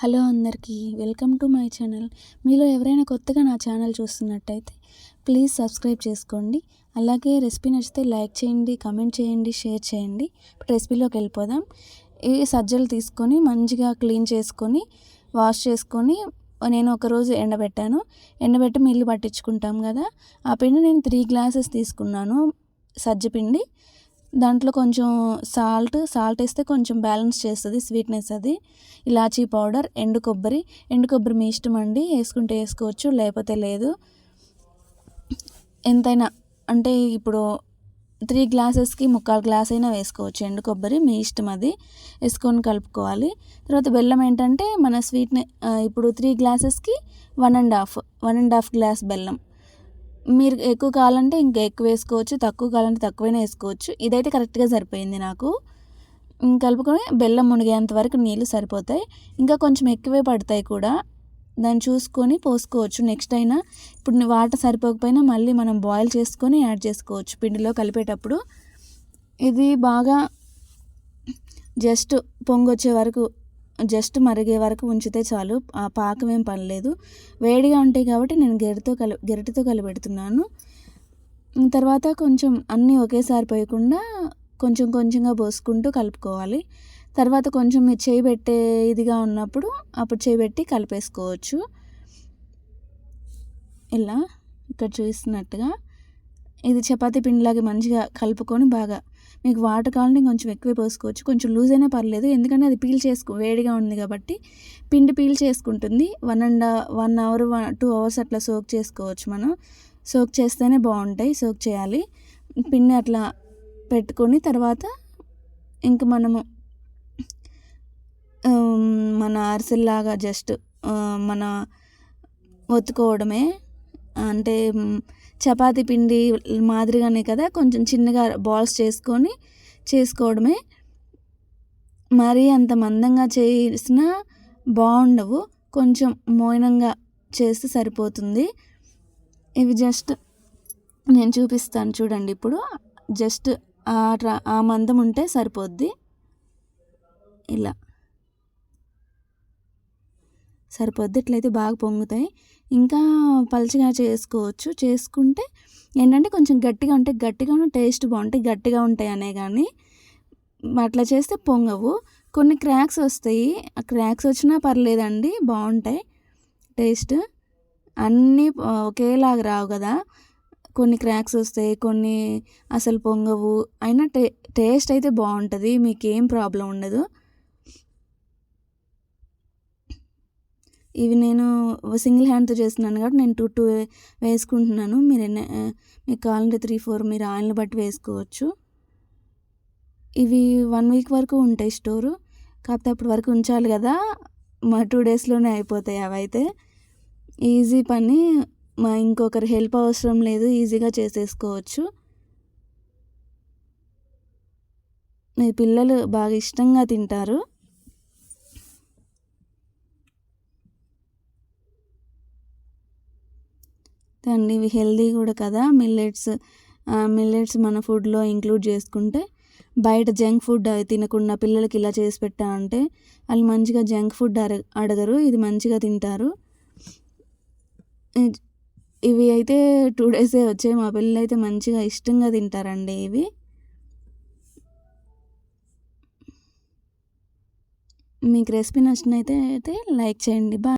Hello అందరికీ welcome to my channel. మీలో ఎవరైనా కొత్తగా నా ఛానల్ చూస్తున్నట్టయితే ప్లీజ్ సబ్స్క్రైబ్ చేసుకోండి. అలాగే రెసిపీ నచ్చితే లైక్ చేయండి కమెంట్ చేయండి షేర్ చేయండి. ఇప్పుడు రెసిపీలోకి వెళ్ళిపోదాం. ఈ సజ్జలు తీసుకొని మంచిగా క్లీన్ చేసుకొని వాష్ చేసుకొని నేను ఒకరోజు ఎండబెట్టాను. ఎండబెట్టి మిల్లు పట్టించుకుంటాం కదా. ఆ పిండి నేను త్రీ గ్లాసెస్ తీసుకున్నాను సజ్జ పిండి. దాంట్లో కొంచెం సాల్ట్ సాల్ట్ వేస్తే కొంచెం బ్యాలెన్స్ చేస్తుంది స్వీట్నెస్ అది. ఇలాచీ పౌడర్ ఎండు కొబ్బరి. ఎండు కొబ్బరి మీ ఇష్టం అండి వేసుకుంటే వేసుకోవచ్చు లేకపోతే లేదు. ఎంతైనా అంటే ఇప్పుడు త్రీ గ్లాసెస్కి ముక్కాలు గ్లాస్ అయినా వేసుకోవచ్చు. ఎండు కొబ్బరి మీ ఇష్టం అది వేసుకొని కలుపుకోవాలి. తర్వాత బెల్లం ఏంటంటే మన స్వీట్ని ఇప్పుడు three గ్లాసెస్కి one and half one and half glass బెల్లం. మీరు ఎక్కువ కావాలంటే ఇంకా ఎక్కువ వేసుకోవచ్చు తక్కువ కావాలంటే తక్కువైనా వేసుకోవచ్చు. ఇదైతే కరెక్ట్గా సరిపోయింది నాకు. కలుపుకొని బెల్లం మునిగేంత వరకు నీళ్ళు సరిపోతాయి. ఇంకా కొంచెం ఎక్కువే పడతాయి కూడా. దాన్ని చూసుకొని పోసుకోవచ్చు. నెక్స్ట్ అయినా ఇప్పుడు వాటర్ సరిపోకపోయినా మళ్ళీ మనం బాయిల్ చేసుకొని యాడ్ చేసుకోవచ్చు పిండిలో కలిపేటప్పుడు. ఇది బాగా జస్ట్ పొంగొచ్చే వరకు జస్ట్ మరిగే వరకు ఉంచితే చాలు. ఆ పాకం ఏం పనిలేదు. వేడిగా ఉంటాయి కాబట్టి నేను గెరటితో కలి గెరటితో కలిపెడుతున్నాను. తర్వాత కొంచెం అన్నీ ఒకేసారి పోయకుండా కొంచెం కొంచెంగా పోసుకుంటూ కలుపుకోవాలి. తర్వాత కొంచెం మీరు చేయి పెట్టే ఇదిగా ఉన్నప్పుడు అప్పుడు చేయి పెట్టి కలిపేసుకోవచ్చు. ఇలా ఇక్కడ చూస్తున్నట్టుగా ఇది చపాతీ పిండిలాగా మంచిగా కలుపుకొని బాగా మీకు వాటర్ కావాలంటే కొంచెం ఎక్కువ పోసుకోవచ్చు. కొంచెం లూజ్ అయినా పర్లేదు. ఎందుకంటే అది పీల్ చేసుకు వేడిగా ఉంది కాబట్టి పిండి పీల్ చేసుకుంటుంది. One and one hour one two hours అట్లా సోక్ చేసుకోవచ్చు మనం. సోక్ చేస్తేనే బాగుంటాయి. సోక్ చేయాలి. పిండి అట్లా పెట్టుకొని తర్వాత ఇంక మనము మన అరిసెల్లాగా జస్ట్ మన ఒత్తుకోవడమే అంటే చపాతి పిండి మాదిరిగానే కదా కొంచెం చిన్నగా బాల్స్ చేసుకొని చేసుకోవడమే. మరీ అంత మందంగా చేసినా బాగుండవు కొంచెం మోయనంగా చేస్తే సరిపోతుంది. ఇవి జస్ట్ నేను చూపిస్తాను చూడండి ఇప్పుడు. జస్ట్ ఆ మందం ఉంటే సరిపోద్ది. ఇలా. సరిపోద్ది ఇట్లయితే బాగా పొంగుతాయి. ఇంకా పలుచగా చేసుకోవచ్చు. చేసుకుంటే ఏంటంటే కొంచెం గట్టిగా ఉంటే గట్టిగా ఉన్న టేస్ట్ బాగుంటాయి గట్టిగా ఉంటాయి అనే కానీ అట్లా చేస్తే పొంగవు. కొన్ని క్రాక్స్ వస్తాయి. ఆ క్రాక్స్ వచ్చినా పర్లేదండి బాగుంటాయి. టేస్ట్ అన్నీ ఒకేలాగా రావు కదా. కొన్ని క్రాక్స్ వస్తాయి కొన్ని అసలు పొంగవు. అయినా టే టేస్ట్ అయితే బాగుంటుంది. మీకు ఏం ప్రాబ్లం ఉండదు. ఇవి నేను సింగిల్ హ్యాండ్తో చేస్తున్నాను కాబట్టి నేను టూ టూ వేసుకుంటున్నాను. మీరు మీకు కావాలంటే త్రీ ఫోర్ మీరు ఆయిల్ని బట్టి వేసుకోవచ్చు. ఇవి వన్ వీక్ వరకు ఉంటాయి స్టోరు. కాకపోతే అప్పటి వరకు ఉంచాలి కదా. మా టూ డేస్లోనే అయిపోతాయి అవి అయితే. ఈజీ పని. మా ఇంకొకరి హెల్ప్ అవసరం లేదు. ఈజీగా చేసేసుకోవచ్చు. మీ పిల్లలు బాగా ఇష్టంగా తింటారు. అండి. ఇవి హెల్దీ కూడా కదా. మిల్లెట్స్ మిల్లెట్స్ మన ఫుడ్లో ఇంక్లూడ్ చేసుకుంటే బయట జంక్ ఫుడ్ అవి తినకుండా పిల్లలకి ఇలా చేసి పెట్టా అంటే వాళ్ళు మంచిగా జంక్ ఫుడ్ అడగరు. ఇది మంచిగా తింటారు. ఇవి అయితే టూ డేసే వచ్చాయి. మా పిల్లలు అయితే మంచిగా ఇష్టంగా తింటారండి ఇవి. మీకు రెసిపీ నచ్చినైతే అయితే లైక్ చేయండి. బాయ్.